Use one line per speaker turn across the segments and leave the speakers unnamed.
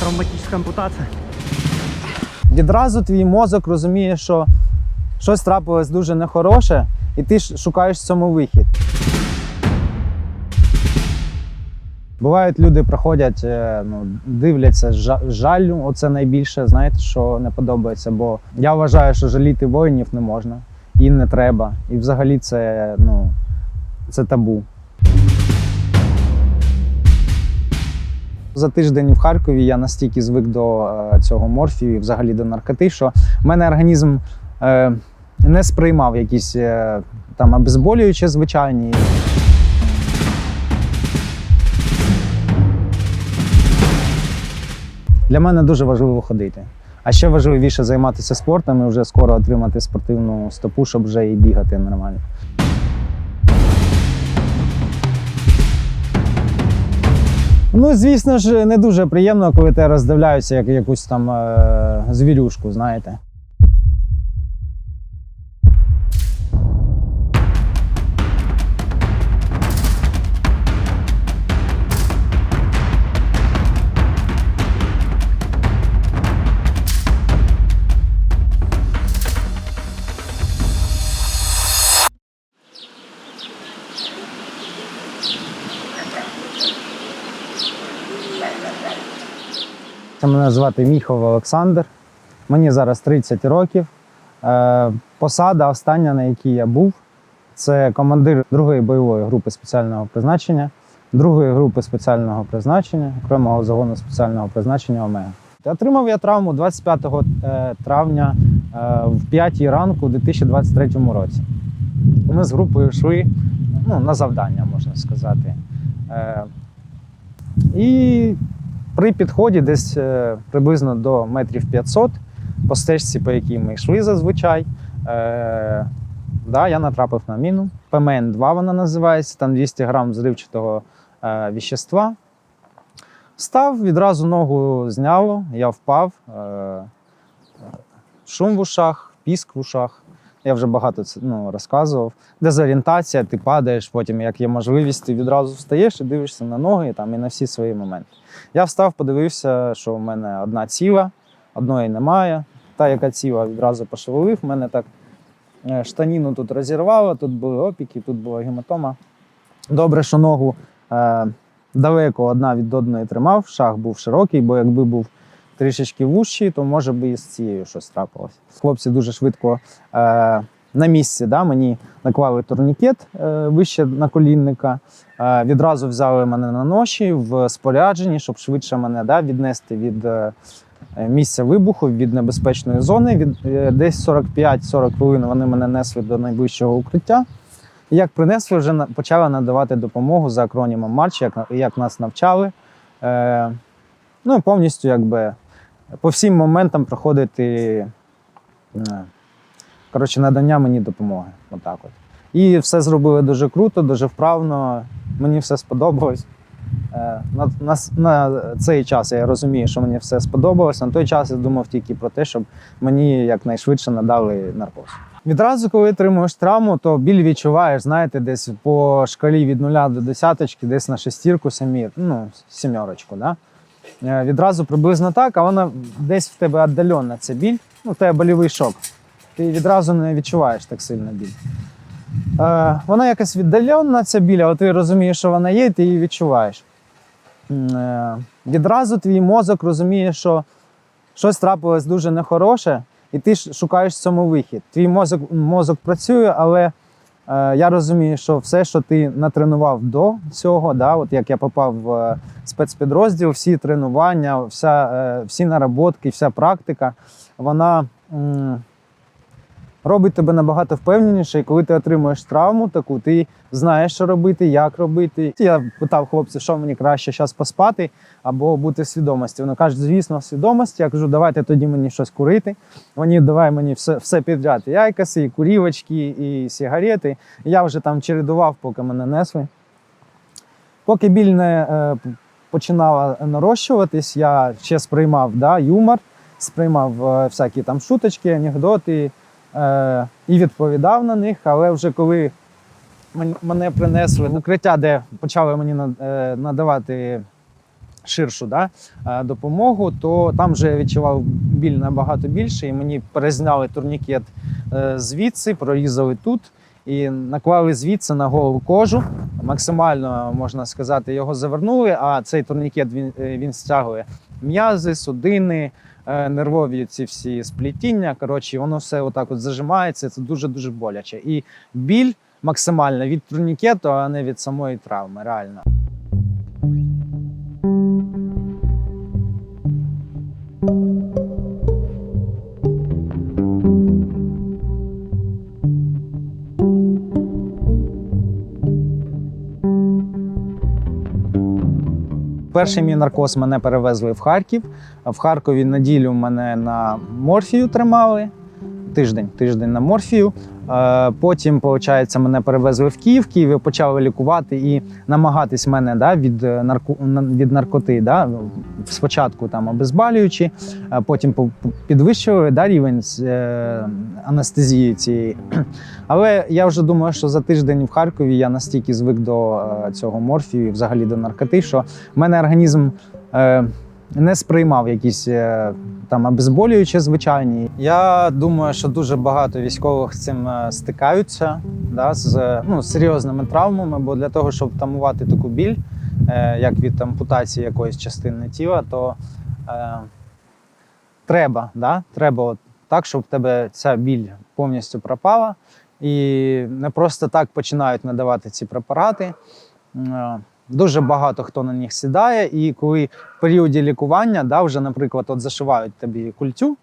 травматичная ампутация.
Відразу твій мозок розуміє, що щось трапилось дуже нехороше, і ти шукаєш цьому вихід. Бувають, люди проходять, е, ну, дивляться жалю. Оце найбільше, знаєте, що не подобається. Бо я вважаю, що жаліти воїнів не можна і не треба. І взагалі це, ну, це табу. За тиждень в Харкові я настільки звик до е, цього морфію, і взагалі до наркоти, що в мене організм е, не сприймав якісь е, там обезболюючі звичайні. Для мене дуже важливо ходити. А ще важливіше займатися спортом і вже скоро отримати спортивну стопу, щоб вже і бігати нормально. Ну, звісно ж, не дуже приємно, коли ти роздивляються як якусь там е- звірюшку, знаєте. Мене звати Міхов Олександр. Мені зараз 30 років. Е, Посада остання, на якій я був, це командир другої бойової групи спеціального призначення, другої групи спеціального призначення, окремого загону спеціального призначення Омега. Отримав я травму 25 е, травня е, в 5 ранку у 2023 році. Ми з групою йшли ну, на завдання, можна сказати. І при підході десь е, приблизно до метрів 500 по стежці, по якій ми йшли зазвичай, е, да, я натрапив на міну. ПМН-2 вона називається, там 200 грам зривчатого е, віщества. Став, відразу ногу зняло, я впав. Е, шум в ушах, піск в ушах. Я вже багато це ну, розказував. Дезорієнтація, ти падаєш, потім, як є можливість, ти відразу встаєш і дивишся на ноги там, і на всі свої моменти. Я встав, подивився, що в мене одна ціла, одної немає. Та, яка ціла, відразу пошевелив. В мене так е, штаніну тут розірвало, тут були опіки, тут була гематома. Добре, що ногу е, далеко одна від одної тримав, шаг був широкий, бо якби був трішечки вущий, то може би і з цією щось трапилось. Хлопці дуже швидко е, на місці да, мені наклали турнікет е, вище наколінника. Е, Відразу взяли мене на ноші в спорядженні, щоб швидше мене да, віднести від е, місця вибуху, від небезпечної зони. Від е, десь 45-40 хвилин вони мене несли до найближчого укриття. Як принесли, вже почали надавати допомогу за акронімом Марч, як, як нас навчали. Е, ну повністю якби по всім моментам проходити е, коротше, надання мені допомоги. Отак от. І все зробили дуже круто, дуже вправно. Мені все сподобалось. Е, На, на, на цей час я розумію, що мені все сподобалось. На той час я думав тільки про те, щоб мені якнайшвидше надали наркоз. Відразу, коли отримуєш травму, то біль відчуваєш, знаєте, десь по шкалі від 0 до десяточки, десь на шестірку, семі, ну, сімерочку. Да? Е, Відразу приблизно так, а вона десь в тебе віддалена ця біль, ну, в тебе больовий шок. Ти відразу не відчуваєш так сильно біль. Е, вона якась віддалена, ця біль, але ти розумієш, що вона є, і ти її відчуваєш. Е, відразу твій мозок розуміє, що щось трапилось дуже нехороше, і ти шукаєш в цьому вихід. Твій мозок, мозок працює, але я розумію, що все, що ти натренував до цього, да, от як я попав в е, спецпідрозділ, всі тренування, вся, е, всі наработки, вся практика, вона робить тебе набагато впевненіше, і коли ти отримуєш травму таку, ти знаєш, що робити, як робити. Я питав хлопців, що мені краще зараз поспати або бути в свідомості. Вони кажуть, звісно, в свідомості. Я кажу, давайте тоді мені щось курити. Вони давай мені все, все підряд. І Яйкаси, і курівочки, і сигарети. Я вже там чередував, поки мене несли. Поки біль не е, починала нарощуватись, я ще сприймав да, юмор, сприймав е, всякі там шуточки, анекдоти е, і відповідав на них. Але вже коли мене принесли в укриття, де почали мені е, надавати ширшу да, е, допомогу, то там вже я відчував біль набагато більше, і мені перезняли турнікет е, звідси, прорізали тут і наклали звідси на голову кожу. Максимально можна сказати, його завернули. А цей турнікет він, він стягує м'язи, судини, нервові ці всі сплітіння. Коротше, воно все отак от зажимається. Це дуже дуже боляче. І біль максимальна від турнікету, а не від самої травми. Реально. Перший мій наркоз мене перевезли в Харків. В Харкові неділю мене на морфію тримали. Тиждень, тиждень на морфію. Е, Потім, виходить, мене перевезли в Київ. Києві почали лікувати і намагатись мене да, від, е, нарко, від наркоти. Да, спочатку там обезболюючи, потім по- по- підвищували да, рівень е, анестезії цієї. Але я вже думаю, що за тиждень в Харкові я настільки звик до цього морфію і взагалі до наркоти, що в мене організм не сприймав якісь е, там обезболюючі звичайні. Я думаю, що дуже багато військових з цим е, стикаються да, з ну, серйозними травмами, бо для того, щоб тамувати таку біль, е, як від ампутації якоїсь частини тіла, то е, треба, да, треба от так, щоб в тебе ця біль повністю пропала. І не просто так починають надавати ці препарати. Дуже багато хто на них сідає, і коли в періоді лікування, да, вже, наприклад, от зашивають тобі культю,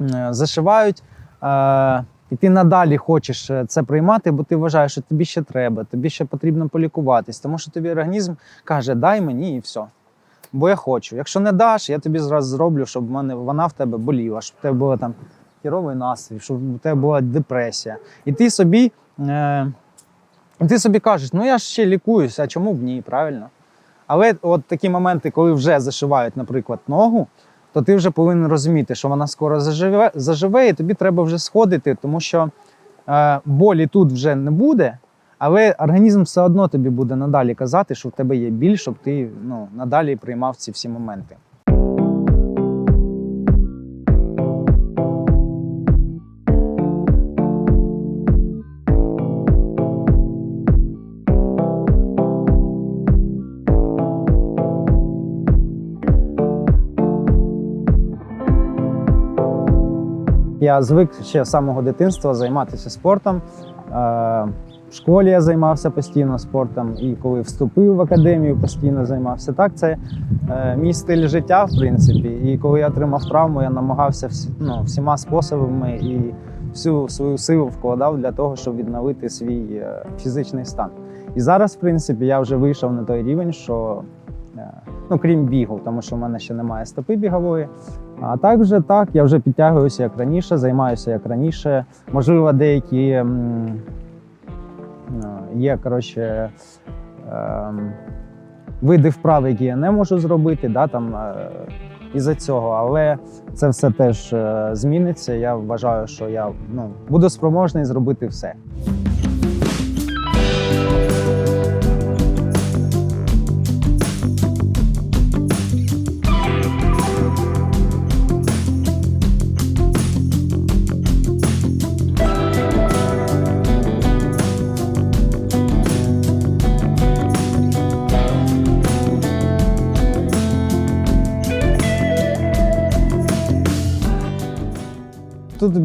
е, зашивають, е, і ти надалі хочеш е, це приймати, бо ти вважаєш, що тобі ще треба, тобі ще потрібно полікуватись, тому що тобі організм каже, дай мені і все. Бо я хочу. Якщо не даш, я тобі зразу зроблю, щоб в мене вона в тебе боліла, щоб в тебе там хіровий настрій, щоб у тебе була депресія. І ти собі. Е, ти собі кажеш, ну я ж ще лікуюся, а чому б ні, правильно? Але от такі моменти, коли вже зашивають, наприклад, ногу, то ти вже повинен розуміти, що вона скоро заживе, заживе і тобі треба вже сходити, тому що е, болі тут вже не буде, але організм все одно тобі буде надалі казати, що в тебе є біль, щоб ти ну, надалі приймав ці всі моменти. Я звик ще з самого дитинства займатися спортом. Е, В школі я займався постійно спортом, і коли вступив в академію, постійно займався. Так, це е, мій стиль життя, в принципі. І коли я отримав травму, я намагався всі, ну, всіма способами і всю свою силу вкладав для того, щоб відновити свій е, фізичний стан. І зараз, в принципі, я вже вийшов на той рівень, що ну, крім бігу, тому що в мене ще немає стопи бігової. А так вже так, я вже підтягуюся як раніше, займаюся як раніше. Можливо, деякі е, є коротше, ем, види вправ, які я не можу зробити, да, там, е, із-за цього. Але це все теж е, зміниться. Я вважаю, що я ну, буду спроможний зробити все.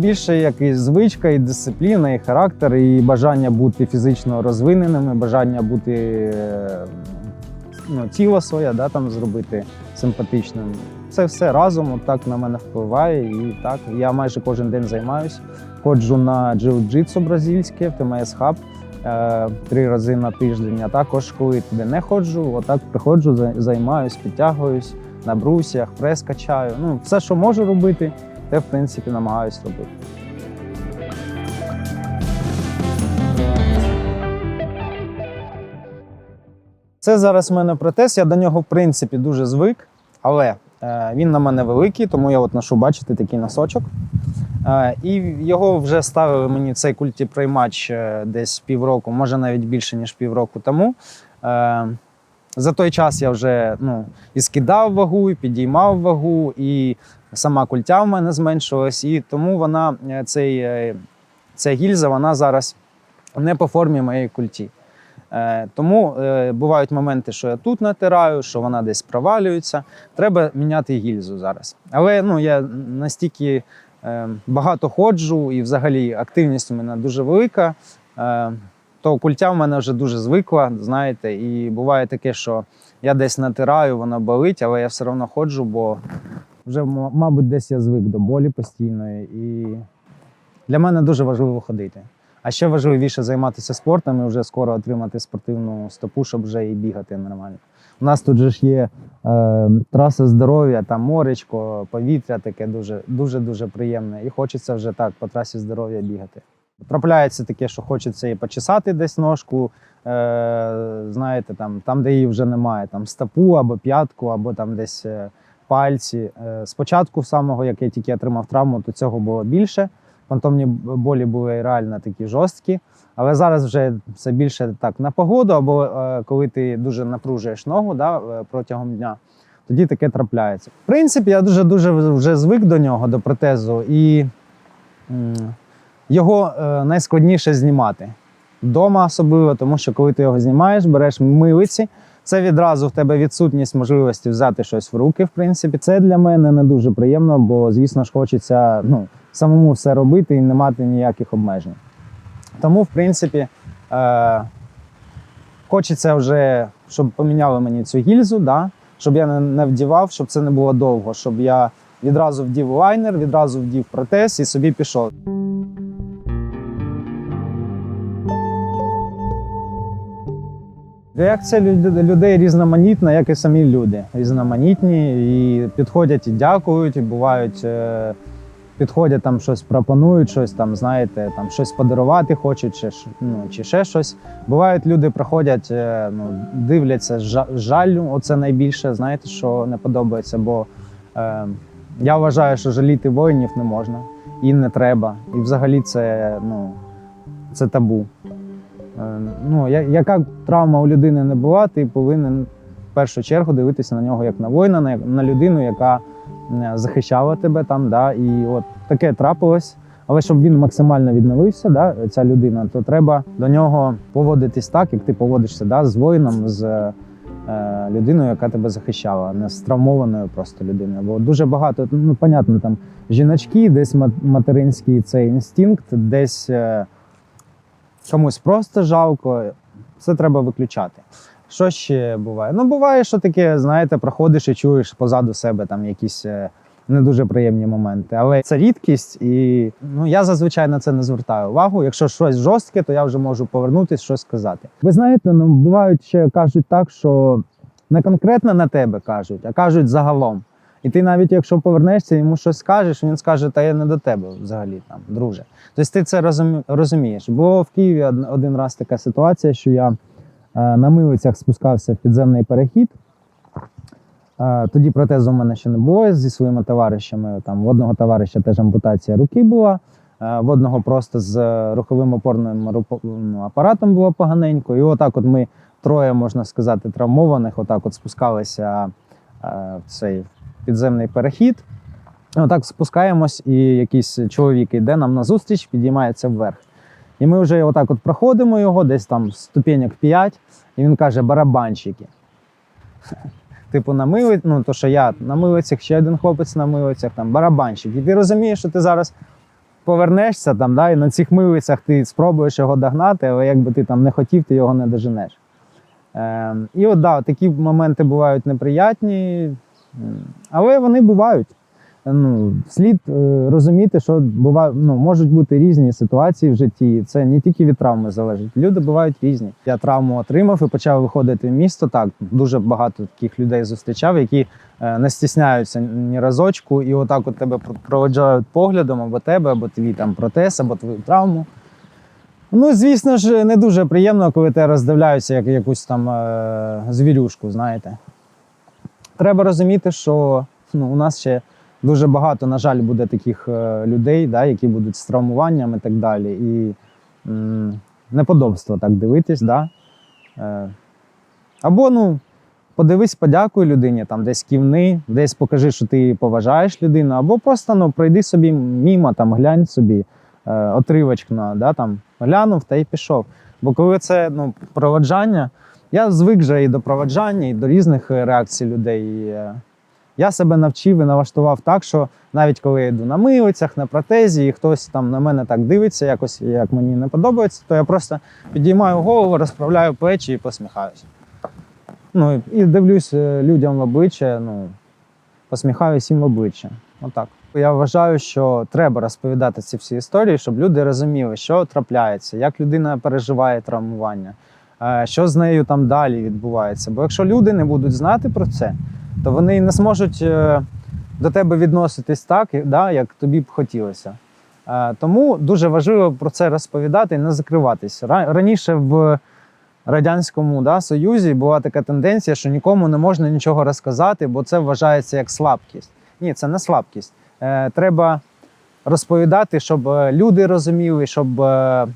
Більше як і звичка, і дисципліна, і характер, і бажання бути фізично розвиненими, бажання бути е, ну, тіло своє, да, там зробити симпатичним. Це все разом так на мене впливає. І так, я майже кожен день займаюся. Ходжу на джиу-джитсу бразильське, в ТМС Хаб е, три рази на тиждень. А також, коли туди не ходжу, отак приходжу, займаюсь, підтягуюсь на брусях, прес качаю. Ну, все, що можу робити, те, в принципі, намагаюсь робити. Це зараз в мене протез. Я до нього, в принципі, дуже звик, але е, він на мене великий, тому я от ношу, бачите, такий носочок. Е, і його вже ставили мені цей культіприймач е, десь півроку, може навіть більше, ніж півроку тому. За той час я вже ну, і скидав вагу, і підіймав вагу, і сама культя в мене зменшилась, і тому вона, е, цей, е, ця гільза, вона зараз не по формі моєї культі. Е, тому бувають моменти, що я тут натираю, що вона десь провалюється. Треба міняти гільзу зараз. Але ну, я настільки багато ходжу, і взагалі активність у мене дуже велика. То культя в мене вже дуже звикла, знаєте, і буває таке, що я десь натираю, вона болить, але я все одно ходжу, бо вже, мабуть, десь я звик до болі постійної. І для мене дуже важливо ходити. А ще важливіше займатися спортом і вже скоро отримати спортивну стопу, щоб вже і бігати нормально. У нас тут же ж є е, траса здоров'я, там моречко, повітря таке дуже дуже дуже приємне. І хочеться вже так по трасі здоров'я бігати. Трапляється таке, що хочеться і почесати десь ножку, е, знаєте, там, там, де її вже немає, там стопу або п'ятку, або там десь е, пальці. Е, спочатку, самого, як я тільки отримав травму, то цього було більше. Фантомні болі були реально такі жорсткі. Але зараз вже це більше так на погоду, або е, коли ти дуже напружуєш ногу да, е, протягом дня, тоді таке трапляється. В принципі, я дуже дуже вже звик до нього, до протезу, і його найскладніше знімати вдома, особливо, тому що коли ти його знімаєш, береш милиці. Це відразу в тебе відсутність можливості взяти щось в руки. В принципі, це для мене не дуже приємно, бо, звісно ж, хочеться ну, самому все робити і не мати ніяких обмежень. Тому, в принципі, е, хочеться вже, щоб поміняли мені цю гільзу, да? щоб я не, не вдівав, щоб це не було довго, щоб я відразу вдів лайнер, відразу вдів протез і собі пішов. Реакція людей різноманітна, як і самі люди. Різноманітні і підходять і дякують, і бувають. е, Підходять там щось пропонують, щось там, знаєте, там щось подарувати хочуть, чи, ну, чи ще щось. Бувають люди приходять, е, ну, дивляться жалю. Оце найбільше, знаєте, що не подобається. Бо е, я вважаю, що жаліти воїнів не можна і не треба. І взагалі це, ну, це табу. Е, ну, яка травма у людини не була, ти повинен в першу чергу дивитися на нього як на воїна, на, на людину, яка е, захищала тебе там. Да, і от таке трапилось. Але щоб він максимально відновився, да, ця людина, то треба до нього поводитись так, як ти поводишся да, з воїном, з е, людиною, яка тебе захищала, не з травмованою просто людиною. Бо дуже багато, ну, понятно, там жіночки, десь материнський цей інстинкт, десь. Е, комусь просто жалко. Це треба виключати. Що ще буває? Ну, буває, що таке, знаєте, проходиш і чуєш позаду себе там якісь е, не дуже приємні моменти. Але це рідкість, і ну, я зазвичай на це не звертаю увагу. Якщо щось жорстке, то я вже можу повернутися, щось сказати. Ви знаєте, ну бувають ще кажуть так, що не конкретно на тебе кажуть, а кажуть загалом. І ти навіть якщо повернешся, йому щось скажеш, він скаже, та я не до тебе взагалі там, друже. Тобто ти це розумієш. Було в Києві один раз така ситуація, що я е, на милицях спускався в підземний перехід. Е, Тоді протезу в мене ще не було зі своїми товаришами. Там в одного товариша теж ампутація руки була, е, в одного просто з руховим опорним ну, апаратом було поганенько. І отак, от ми троє, можна сказати, травмованих, отак от спускалися в цей підземний перехід. Отак спускаємось, і якийсь чоловік йде нам назустріч, підіймається вверх. І ми вже отак от проходимо його, десь там ступеньок 5, і він каже: барабанщики. Типу, на мили... ну то що я на милицях, ще один хлопець на милицях, там барабанщик. І ти розумієш, що ти зараз повернешся там, да, і на цих милицях ти спробуєш його догнати, але якби ти там не хотів, ти його не доженеш. Ем, і от да, такі моменти бувають неприятні, але вони бувають. Ну, слід е, розуміти, що бува, ну, можуть бути різні ситуації в житті. Це не тільки від травми залежить. Люди бувають різні. Я травму отримав і почав виходити в місто. Так, дуже багато таких людей зустрічав, які е, не стісняються ні разочку, і отак от тебе проводжають поглядом або тебе, або твій там протез, або твою травму. Ну, звісно ж, не дуже приємно, коли тебе роздивляються як якусь там е, звірюшку, знаєте. Треба розуміти, що ну, у нас ще дуже багато, на жаль, буде таких е, людей, да, які будуть з травмуванням і так далі. І м, неподобство так дивитись. Да? Е, або, ну, подивись, подякуй людині, там десь ківни, десь покажи, що ти поважаєш людину, або просто ну, пройди собі мімо, там, глянь собі е, отривочок да, там, глянув та й пішов. Бо коли це ну, проводжання, я звик вже і до проводжання, і до різних е, реакцій людей. Е, я себе навчив і налаштував так, що навіть коли я йду на милицях, на протезі, і хтось там на мене так дивиться, якось як мені не подобається, то я просто підіймаю голову, розправляю плечі і посміхаюся. Ну і- дивлюсь е, людям в обличчя, ну, посміхаюсь їм в обличчя. Отак. Я вважаю, що треба розповідати ці всі історії, щоб люди розуміли, що трапляється, як людина переживає травмування, що з нею там далі відбувається. Бо якщо люди не будуть знати про це, то вони не зможуть е, до тебе відноситись так, да, як тобі б хотілося. Е, Тому дуже важливо про це розповідати і не закриватись. Раніше в Радянському да, Союзі була така тенденція, що нікому не можна нічого розказати, бо це вважається як слабкість. Ні, це не слабкість. Е, Треба розповідати, щоб е, люди розуміли, щоб е, е,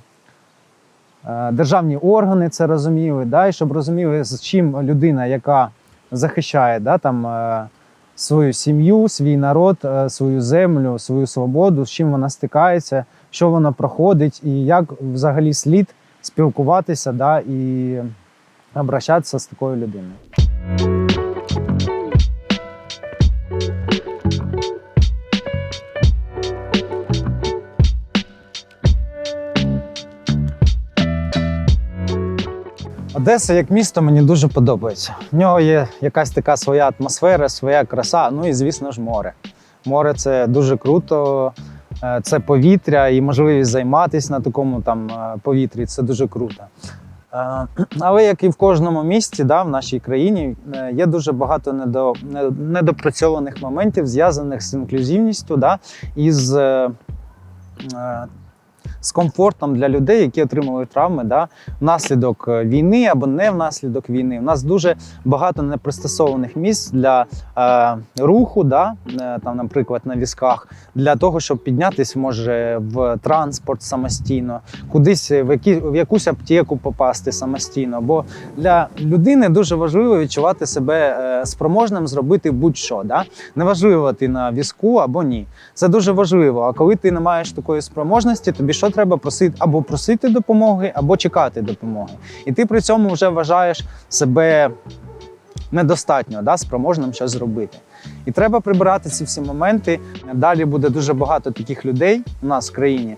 державні органи це розуміли, да, і щоб розуміли, з чим людина, яка захищає да, там, е, свою сім'ю, свій народ, е, свою землю, свою свободу, з чим вона стикається, що вона проходить, і як взагалі слід спілкуватися да, і обращатися з такою людиною. Одеса як місто мені дуже подобається. В нього є якась така своя атмосфера, своя краса, ну і звісно ж море. Море це дуже круто, е, це повітря і можливість займатися на такому там е, повітрі. Це дуже круто. Е, Але як і в кожному місті, да, в нашій країні є дуже багато недо, недопрацьованих моментів, зв'язаних з інклюзивністю да, і з комфортом для людей, які отримали травми да, внаслідок е, війни або не внаслідок війни. У нас дуже багато непристосованих місць для е, руху, да, е, там, наприклад, на візках, для того, щоб піднятися може в транспорт самостійно, кудись в, які, в якусь аптеку попасти самостійно. Бо для людини дуже важливо відчувати себе е, спроможним зробити будь-що. Да? Неважливо, ти на візку або ні. Це дуже важливо. А коли ти не маєш такої спроможності, тобі що треба просити або просити допомоги, або чекати допомоги. І ти при цьому вже вважаєш себе недостатньо да, спроможним щось зробити. І треба прибирати ці всі моменти. Далі буде дуже багато таких людей у нас в країні.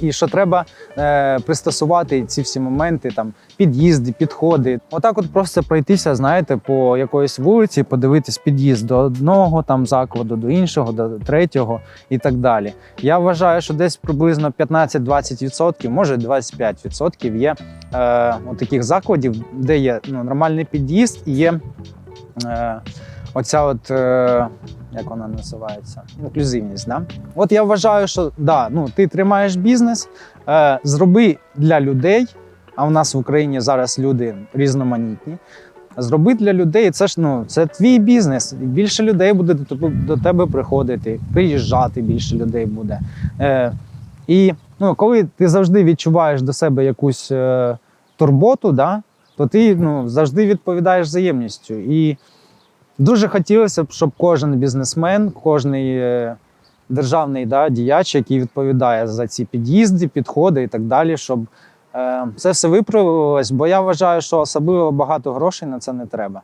І що треба е, пристосувати ці всі моменти, там під'їзди, підходи. Отак, от просто пройтися, знаєте, по якоїсь вулиці, подивитись під'їзд до одного там закладу, до іншого, до третього і так далі. Я вважаю, що десь приблизно 15-20%, може 25% є е, от таких закладів, де є ну, нормальний під'їзд і є е, оця от. Е, як вона називається? Інклюзивність. Да? От я вважаю, що да, ну, ти тримаєш бізнес, е, зроби для людей, а в нас в Україні зараз люди різноманітні. Зроби для людей, це ж ну, це твій бізнес. Більше людей буде до тебе, до тебе приходити, приїжджати більше людей буде. Е, і ну, коли ти завжди відчуваєш до себе якусь е, турботу, да, то ти ну, завжди відповідаєш взаємністю. І дуже хотілося б, щоб кожен бізнесмен, кожен державний да, діяч, який відповідає за ці під'їзди, підходи і так далі, щоб е, це все виправилось, бо я вважаю, що особливо багато грошей на це не треба.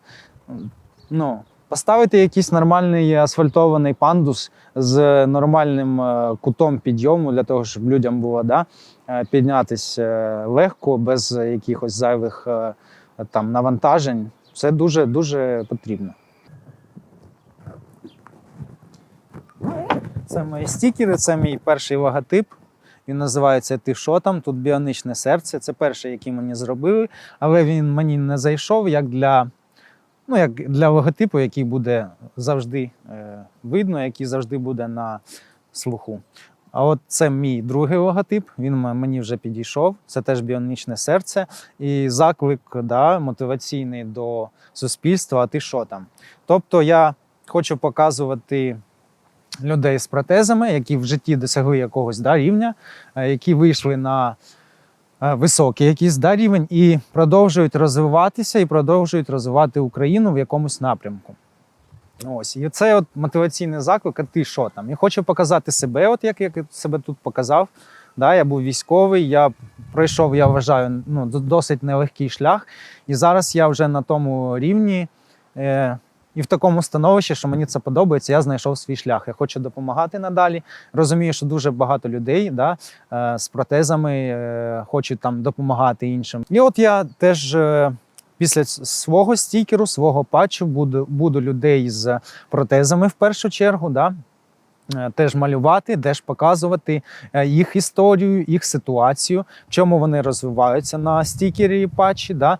Ну, поставити якийсь нормальний асфальтований пандус з нормальним е, кутом підйому для того, щоб людям було да, е, піднятися е, легко, без якихось зайвих там навантажень. Це дуже дуже потрібно. Це мої стікери, це мій перший логотип. Він називається Ти що там? Тут біонічне серце. Це перший, який мені зробили, але він мені не зайшов як для, ну, як для логотипу, який буде завжди е, видно, який завжди буде на слуху. А от це мій другий логотип, він мені вже підійшов. Це теж біонічне серце. І заклик да, мотиваційний до суспільства. А ти що там? Тобто я хочу показувати людей з протезами, які в житті досягли якогось да, рівня, е, які вийшли на е, високий якийсь да, рівень і продовжують розвиватися і продовжують розвивати Україну в якомусь напрямку. Ось, і це от мотиваційний заклик, а ти що там? Я хочу показати себе, от як я себе тут показав. Да, я був військовий, я пройшов, я вважаю, ну, досить нелегкий шлях. І зараз я вже на тому рівні е, і в такому становищі, що мені це подобається, я знайшов свій шлях. Я хочу допомагати надалі. Розумію, що дуже багато людей да, е, з протезами е, хочуть там допомагати іншим. І от я теж. Е, Після свого стікеру, свого патчу буду, буду людей з протезами в першу чергу, да, теж малювати, теж показувати їх історію, їх ситуацію, в чому вони розвиваються на стікері і патчі. Да?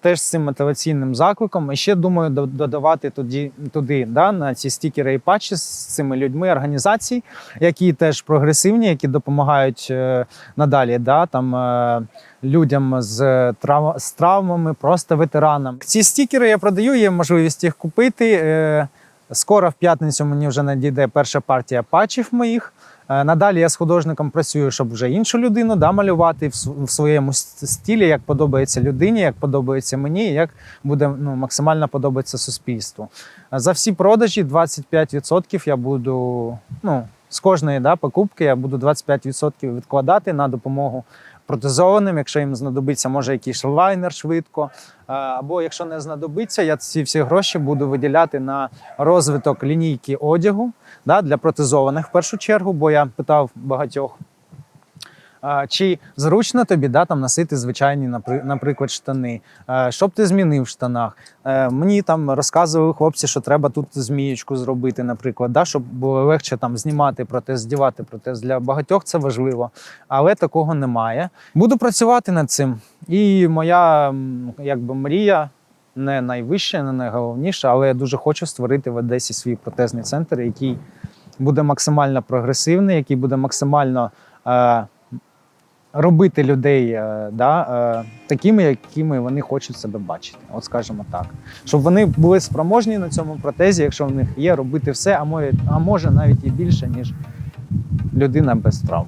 Теж з цим мотиваційним закликом. І ще думаю додавати туди, туди да, на ці стікери і патчі з цими людьми організацій, які теж прогресивні, які допомагають е, надалі да, там, е, людям з, трав... з травмами, просто ветеранам. Ці стікери я продаю, є можливість їх купити. Е, Скоро в п'ятницю мені вже надійде перша партія патчів моїх. Е, Надалі я з художником працюю, щоб вже іншу людину да, малювати в своєму стілі, як подобається людині, як подобається мені, як буде ну, максимально подобатися суспільству. Е, За всі продажі 25% я буду ну, з кожної да, покупки я буду 25% відкладати на допомогу протезованим, якщо їм знадобиться, може якийсь лайнер швидко. Е, Або якщо не знадобиться, я ці всі гроші буду виділяти на розвиток лінійки одягу да, для протезованих в першу чергу, бо я питав багатьох. Чи зручно тобі да, там носити звичайні, наприклад, штани? Що б ти змінив в штанах? Е, Мені там розказували хлопці, що треба тут змієчку зробити, наприклад, да, щоб було легше там знімати протез, здівати протез. Для багатьох це важливо, але такого немає. Буду працювати над цим. І моя якби мрія не найвища, не найголовніша, але я дуже хочу створити в Одесі свій протезний центр, який буде максимально прогресивний, який буде максимально е, робити людей е, да, е, такими, якими вони хочуть себе бачити. От скажімо так. Щоб вони були спроможні на цьому протезі, якщо в них є, робити все, а може, а може навіть і більше, ніж людина без травм.